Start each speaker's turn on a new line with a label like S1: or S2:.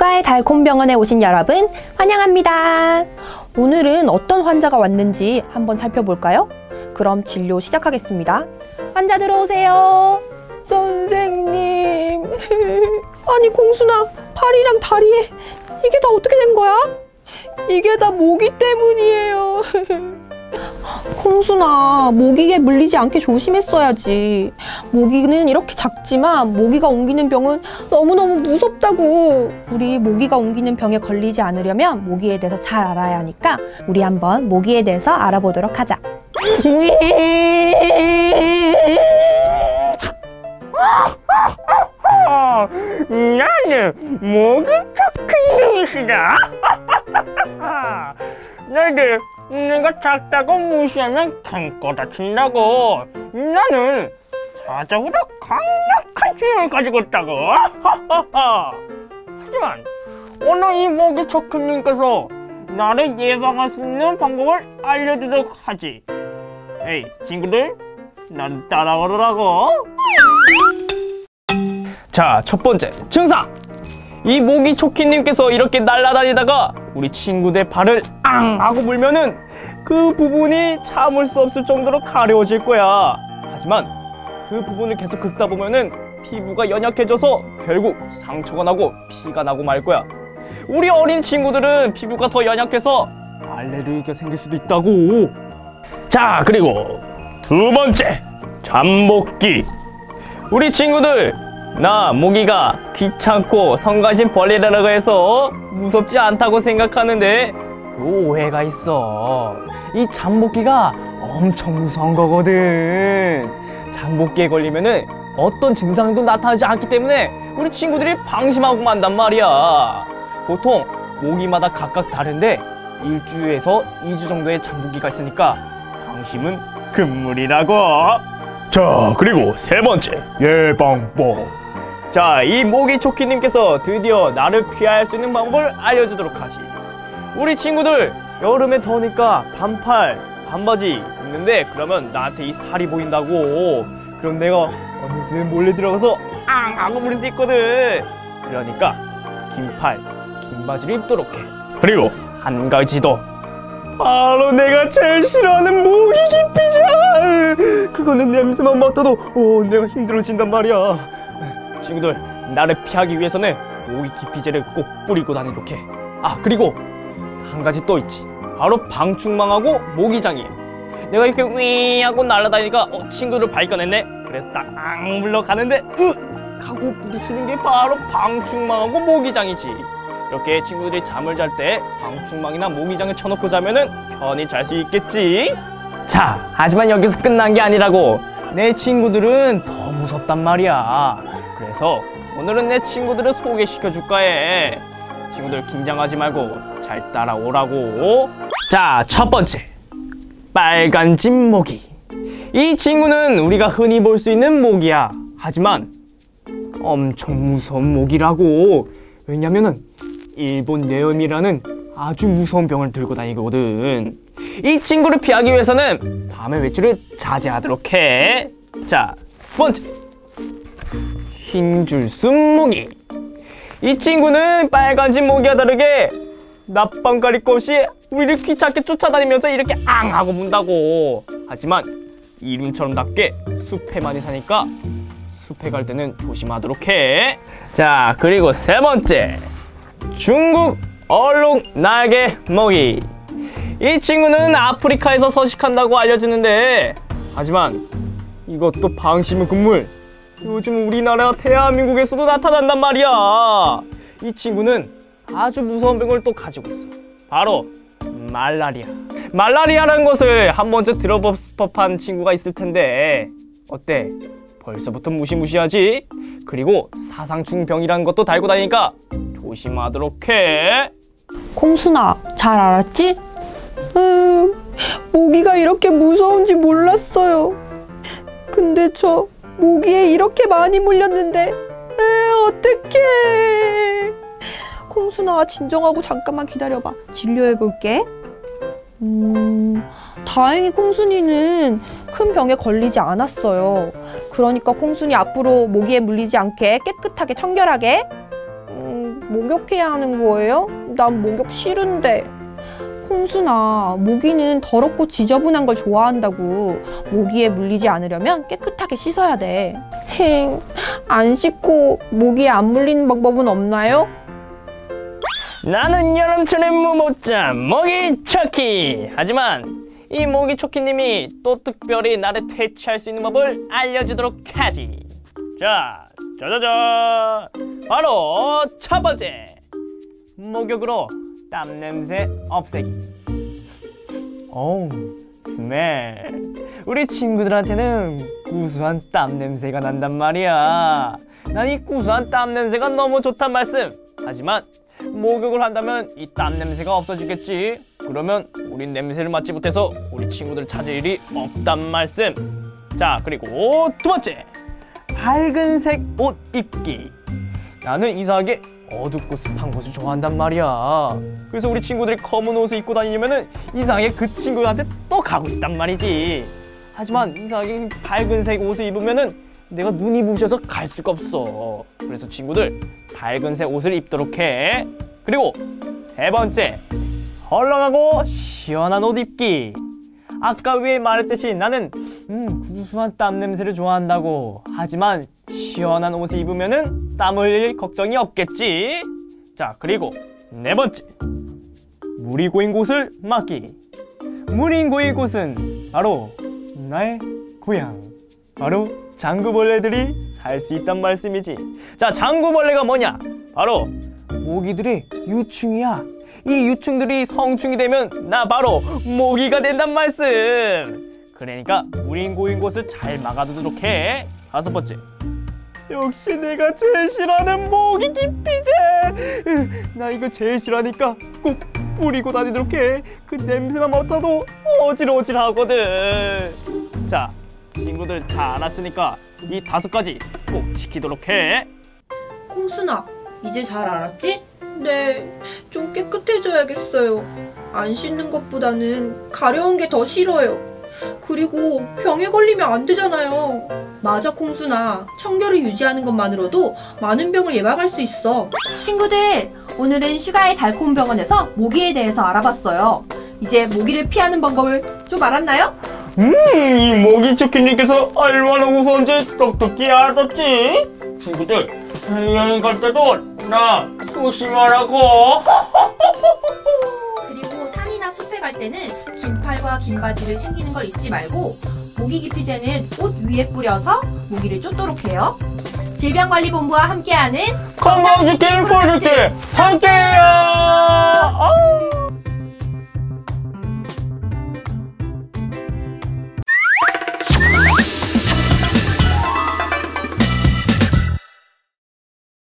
S1: 슈가의 달콤병원에 오신 여러분 환영합니다. 오늘은 어떤 환자가 왔는지 한번 살펴볼까요? 그럼 진료 시작하겠습니다. 환자 들어오세요. 선생님. 아니 공순아 팔이랑 다리에 이게 다 어떻게 된 거야? 이게 다 모기 때문이에요. 콩순아, 모기에 물리지 않게 조심했어야지. 모기는 이렇게 작지만 모기가 옮기는 병은 너무너무 무섭다고. 우리 모기가 옮기는 병에 걸리지 않으려면 모기에 대해서 잘 알아야 하니까 우리 한번 모기에 대해서 알아보도록 하자.
S2: 나는 목이 착한 놈이시다. 너희들 내가 작다고 무시하면 캔거 다친다고. 나는 사자보다 강력한 힘을 가지고 있다고. 하지만 오늘 이 목이 척크님께서 나를 예방할 수 있는 방법을 알려주도록 하지. 에이 친구들, 나를 따라오라고. 자, 첫 번째 증상. 이 모기 초키님께서 이렇게 날아다니다가 우리 친구들 발을 앙 하고 물면은 그 부분이 참을 수 없을 정도로 가려워질 거야. 하지만 그 부분을 계속 긁다 보면은 피부가 연약해져서 결국 상처가 나고 피가 나고 말 거야. 우리 어린 친구들은 피부가 더 연약해서 알레르기가 생길 수도 있다고. 자, 그리고 두 번째 잠복기. 우리 친구들 나 모기가 귀찮고 성가신 벌레라고 해서 무섭지 않다고 생각하는데 그 오해가 있어. 이 잠복기가 엄청 무서운 거거든. 잠복기에 걸리면은 어떤 증상도 나타나지 않기 때문에 우리 친구들이 방심하고 만단 말이야. 보통 모기마다 각각 다른데 일주에서 2주 정도의 잠복기가 있으니까 방심은 금물이라고. 자, 그리고 세 번째 예방법. 자, 이 모기 초키님께서 드디어 나를 피할 수 있는 방법을 알려주도록 하지. 우리 친구들 여름에 더우니까 반팔, 반바지 입는데 그러면 나한테 이 살이 보인다고. 그럼 내가 어느 순간 몰래 들어가서 앙 하고 부를 수 있거든. 그러니까 긴팔, 긴 바지를 입도록 해. 그리고 한 가지 더. 바로 내가 제일 싫어하는 모기 기피제. 그거는 냄새만 맡아도 어, 내가 힘들어진단 말이야. 친구들 나를 피하기 위해서는 모기 기피제를 꼭 뿌리고 다니도록 해. 아 그리고 한 가지 또 있지. 바로 방충망하고 모기장이. 내가 이렇게 윙 하고 날아다니니까 어, 친구를 발견했네. 그래서 딱앙 물러가는데 으! 가고 부딪히는 게 바로 방충망하고 모기장이지. 이렇게 친구들이 잠을 잘 때 방충망이나 모기장을 쳐놓고 자면은 편히 잘 수 있겠지. 자, 하지만 여기서 끝난 게 아니라고. 내 친구들은 더 무섭단 말이야. 그래서 오늘은 내 친구들을 소개시켜 줄까 해. 친구들 긴장하지 말고 잘 따라오라고. 자, 첫 번째. 빨간 집 모기. 이 친구는 우리가 흔히 볼 수 있는 모기야. 하지만 엄청 무서운 모기라고. 왜냐면은 일본 뇌염이라는 아주 무서운 병을 들고 다니거든. 이 친구를 피하기 위해서는 밤의 외출을 자제하도록 해. 자, 두 번째. 흰줄순 모기. 이 친구는 빨간집 모기와 다르게 낮밤 가릴 것 없이 우리를 귀찮게 쫓아다니면서 이렇게 앙 하고 문다고. 하지만 이름처럼답게 숲에 많이 사니까 숲에 갈 때는 조심하도록 해. 자, 그리고 세 번째. 중국 얼룩 날개 먹이. 이 친구는 아프리카에서 서식한다고 알려지는데 하지만 이것도 방심의 금물. 요즘 우리나라 대한민국에서도 나타난단 말이야. 이 친구는 아주 무서운 병을 또 가지고 있어. 바로 말라리아. 말라리아라는 것을 한 번쯤 들어볼 법한 친구가 있을 텐데 어때? 벌써부터 무시무시하지? 그리고 사상충병이라는 것도 달고 다니니까 조심하도록 해.
S1: 콩순아, 잘 알았지? 음, 모기가 이렇게 무서운지 몰랐어요. 근데 저 모기에 이렇게 많이 물렸는데, 에, 어떡해. 콩순아, 진정하고 잠깐만 기다려봐. 진료해볼게. 음, 다행히 콩순이는 큰 병에 걸리지 않았어요. 그러니까 콩순이 앞으로 모기에 물리지 않게 깨끗하게 청결하게 음, 목욕해야 하는 거예요? 난 목욕 싫은데. 콩순아, 모기는 더럽고 지저분한 걸 좋아한다고. 모기에 물리지 않으려면 깨끗하게 씻어야 돼. 행, 안 씻고 모기에 안 물리는 방법은 없나요?
S2: 나는 여름철의 무모자 모기 초키 하지만 이 모기 초키님이 또 특별히 나를 퇴치할 수 있는 법을 알려주도록 하지 자 짜자잔 바로 첫 번째 목욕으로 땀 냄새 없애기 어우 스멜 우리 친구들한테는 구수한 땀 냄새가 난단 말이야 난 이 구수한 땀 냄새가 너무 좋단 말씀 하지만 목욕을 한다면 이 땀 냄새가 없어지겠지. 그러면 우린 냄새를 맡지 못해서 우리 친구들 찾을 일이 없단 말씀. 자, 그리고 두 번째. 밝은색 옷 입기. 나는 이상하게 어둡고 습한 곳을 좋아한단 말이야. 그래서 우리 친구들이 검은 옷을 입고 다니면은 이상하게 그 친구한테 또 가고 싶단 말이지. 하지만 이상하게 밝은색 옷을 입으면은 내가 눈이 부셔서 갈 수가 없어. 그래서 친구들 밝은색 옷을 입도록 해. 그리고 세 번째, 헐렁하고 시원한 옷 입기. 아까 위에 말했듯이 나는 음, 구수한 땀 냄새를 좋아한다고. 하지만 시원한 옷을 입으면은 땀 흘릴 걱정이 없겠지. 자, 그리고 네 번째, 물이 고인 곳을 막기. 물이 고인 곳은 바로 나의 고향. 바로 장구벌레들이 살 수 있단 말씀이지. 자, 장구벌레가 뭐냐? 바로 모기들의 유충이야. 이 유충들이 성충이 되면 나 바로 모기가 된단 말씀. 그러니까 우린 고인 곳을 잘 막아두도록 해. 다섯 번째. 역시 내가 제일 싫어하는 모기 기피제. 나 이거 제일 싫어하니까 꼭 뿌리고 다니도록 해. 그 냄새만 맡아도 어질어질하거든. 자, 친구들 다 알았으니까 이 다섯 가지 꼭 지키도록 해.
S1: 콩순아, 이제 잘 알았지? 네, 좀 깨끗해져야겠어요. 안 씻는 것보다는 가려운 게 더 싫어요. 그리고 병에 걸리면 안 되잖아요. 맞아, 콩순아. 청결을 유지하는 것만으로도 많은 병을 예방할 수 있어. 친구들, 오늘은 슈가의 달콤 병원에서 모기에 대해서 알아봤어요. 이제 모기를 피하는 방법을 좀 알았나요?
S2: 음, 이 모기 치킨님께서 얼마나 우스운지 똑똑히 알았지? 친구들, 여행 갈 때도 나 조심하라고.
S1: 할 때는 긴팔과 긴 바지를 챙기는 걸 잊지 말고 모기 기피제는 옷 위에 뿌려서 모기를 쫓도록 해요. 질병관리본부와 함께하는
S2: 건강지킴 프로젝트 함께해요!